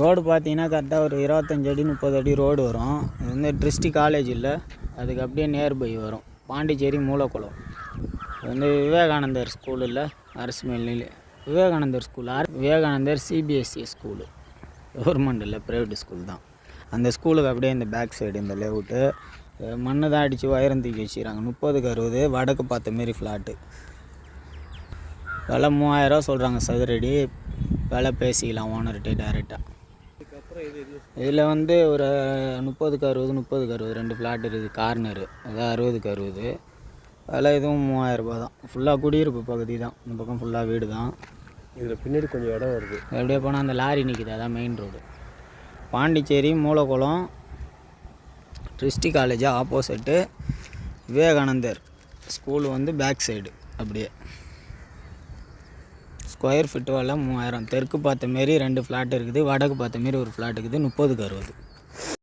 Road பார்த்தீங்கன்னா கரெக்டாக ஒரு இருபத்தஞ்சு அடி முப்பது அடி ரோடு வரும். இது வந்து ட்ரிஸ்டி காலேஜ் இல்லை. அதுக்கு அப்படியே நியர்பை வரும். பாண்டிச்சேரி மூலக்குளம். இது வந்து விவேகானந்தர் ஸ்கூல் இல்லை அரசு மேல்நிலை. Vivekanandar school or Vivekanandar CBSE school government இல்லை ப்ரைவேட் ஸ்கூல் தான். அந்த ஸ்கூலுக்கு அப்படியே இந்த பேக் சைடு இந்த லேவுட்டு மண்ணு தான் அடித்து உயரம் தூக்கி வச்சுக்கிறாங்க. முப்பதுக்கு அறுபது வடக்கு பார்த்த மாரி ஃப்ளாட்டு விலை மூவாயிரரூவா சொல்கிறாங்க சதுரடி. விலை பேசிக்கலாம் ஓனர்கிட்ட டேரெக்டாக இதில் வந்து ஒரு முப்பதுக்கு அறுபது முப்பதுக்கு அறுபது ரெண்டு ஃப்ளாட் இருக்குது கார்னரு அதான் அறுபதுக்கு அறுபது. விலை இதுவும் மூவாயிரரூபா தான். ஃபுல்லாக குடியிருப்பு பகுதி தான். இந்த பக்கம் ஃபுல்லாக வீடு தான். இதில் பின்னாடி கொஞ்சம் இடம் வருது. அப்படியே போனால் அந்த லாரி நிற்கிது அதான் மெயின் ரோடு பாண்டிச்சேரி மூலக்குளம் ட்ரிஸ்டி காலேஜ் ஆப்போசிட்டு விவேகானந்தர் ஸ்கூல் வந்து பேக் சைடு அப்படியே. ஸ்கொயர் ஃபீட்டு வில மூவாயிரம். தெற்கு பார்த்த மாரி ரெண்டு ஃப்ளாட் இருக்குது. வடக்கு பார்த்த மாரி ஒரு ஃப்ளாட் இருக்குது. முப்பதுக்கு அறுபது